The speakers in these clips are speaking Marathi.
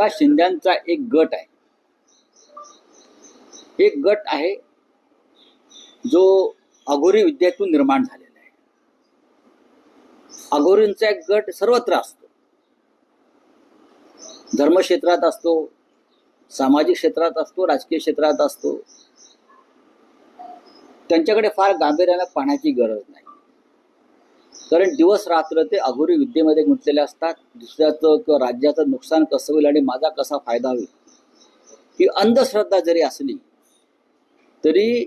बघा शिंद्यांचा एक गट आहे. एक गट आहे जो अघोरी विद्यातून निर्माण झालेला आहे. अघोरींचा एक गट सर्वत्र असतो. धर्मक्षेत्रात असतो सामाजिक क्षेत्रात असतो राजकीय क्षेत्रात असतो. त्यांच्याकडे फार गांभीर्यानं पाहण्याची गरज नाही. कारण दिवस रात्र ते अघोरी विद्येमध्ये गुंतलेले असतात. दुसऱ्याचं किंवा राज्याचं नुकसान कसं होईल आणि माझा कसा फायदा होईल? ही अंधश्रद्धा जरी असली तरी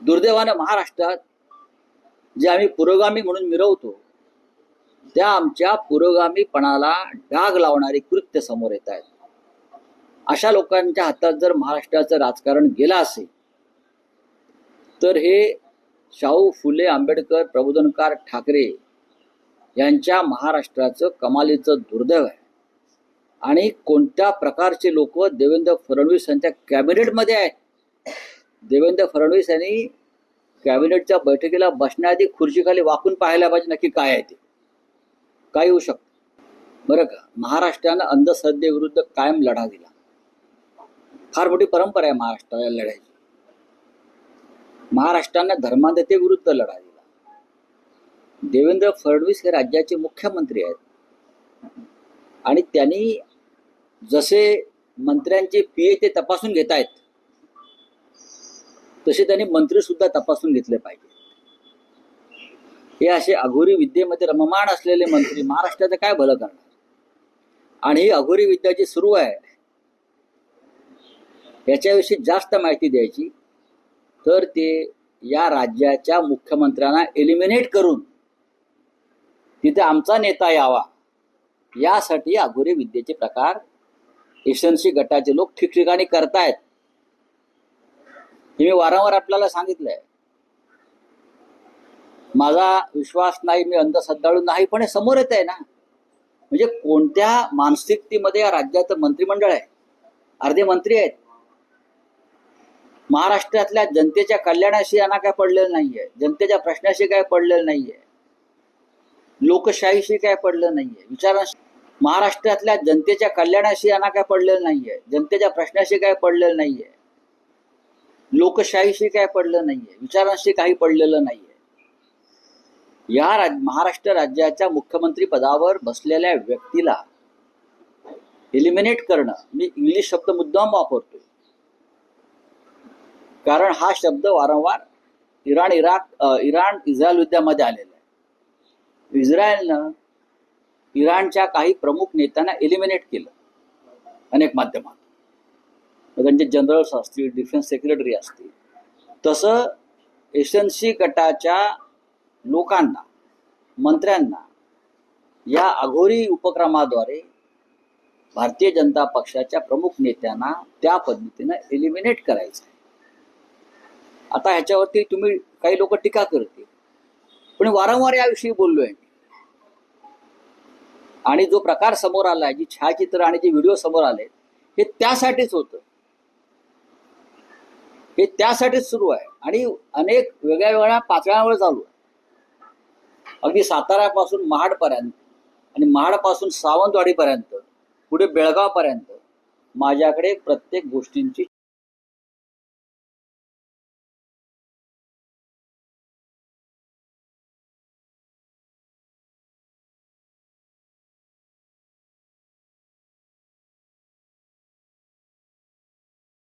दुर्दैवानं महाराष्ट्रात जे आम्ही पुरोगामी म्हणून मिरवतो त्या आमच्या पुरोगामीपणाला डाग लावणारी कृत्य समोर येत आहेत. अशा लोकांच्या हातात जर महाराष्ट्राचं राजकारण गेलं असेल तर हे शाहू फुले आंबेडकर प्रबोधनकार ठाकरे यांच्या महाराष्ट्राचं कमालीचं दुर्दैव आहे. आणि कोणत्या प्रकारचे लोक देवेंद्र फडणवीस यांच्या कॅबिनेटमध्ये आहेत? देवेंद्र फडणवीस यांनी कॅबिनेटच्या बैठकीला बसण्याआधी खुर्चीखाली वाकून पाहायला पाहिजे नक्की काय आहे ते. काय होऊ शकतं? बरं का? महाराष्ट्रानं अंधश्रद्धेविरुद्ध कायम लढा दिला. फार मोठी परंपरा आहे महाराष्ट्राला लढायची. महाराष्ट्रानं धर्मांधतेविरुद्ध लढा दिला देवेंद्र फडणवीस हे राज्याचे मुख्यमंत्री आहेत. आणि त्यांनी जसे मंत्र्यांचे पीए ते तपासून घेत आहेत तसे त्यांनी मंत्री सुद्धा तपासून घेतले पाहिजे. हे असे अघोरी विद्येमध्ये रममाण असलेले मंत्री महाराष्ट्राचं काय भलं करणार? आणि ही अघोरी विद्या जी सुरू आहे याच्याविषयी जास्त माहिती द्यायची. तर ते या राज्याच्या मुख्यमंत्र्यांना एलिमिनेट करून तिथे आमचा नेता यावा. यासाठी अघोरे विद्येचे प्रकार एसएनसी गटाचे लोक ठिकठिकाणी करतायत. हे मी वारंवार आपल्याला सांगितलंय. माझा विश्वास नाही मी अंधश्रद्धाळू नाही पण हे समोर येत आहे ना. म्हणजे कोणत्या मानसिकतेमध्ये या राज्याचं मंत्रिमंडळ आहे? अर्धे मंत्री आहेत. महाराष्ट्रातल्या जनतेच्या कल्याणाशी यांना काय पडलेलं नाहीये. जनतेच्या प्रश्नाशी काय पडलेलं नाहीये. लोकशाहीशी काय पडलं नाहीये. विचारांशी महाराष्ट्रातल्या जनतेच्या कल्याणाशी यांना काय पडलेलं नाहीये. जनतेच्या प्रश्नाशी काय पडलेलं नाहीये. लोकशाहीशी काय पडलं नाहीये. विचारांशी काही पडलेलं नाहीये. या राज महाराष्ट्र राज्याच्या मुख्यमंत्री पदावर बसलेल्या व्यक्तीला एलिमिनेट करणं. मी इंग्लिश शब्द मुद्दाम वापरतोय. कारण हा शब्द वारंवार इराण इराक इराण इस्रायल युद्धामध्ये आलेला आहे. इस्रायलनं इराणच्या काही प्रमुख नेत्यांना एलिमिनेट केलं अनेक माध्यमात त्यांचे म्हणजे जनरल्स असतील डिफेन्स सेक्रेटरी असतील तसं एसएनसी गटाच्या लोकांना मंत्र्यांना या अघोरी उपक्रमाद्वारे भारतीय जनता पक्षाच्या प्रमुख नेत्यांना त्या पद्धतीनं एलिमिनेट करायचं आहे आता ह्याच्यावरती तुम्ही काही लोक टीका करते पण वारंवार याविषयी बोललोय मी. आणि जो प्रकार समोर आलाय जी छायाचित्र आणि जे व्हिडिओ समोर आले हे त्यासाठीच होतं. हे त्यासाठीच सुरू आहे. आणि अनेक वेगळ्या वेगळ्या पातळ्यांवर चालू आहे. अगदी साताऱ्यापासून महाडपर्यंत आणि महाडपासून सावंतवाडीपर्यंत पुढे बेळगावपर्यंत माझ्याकडे प्रत्येक गोष्टींची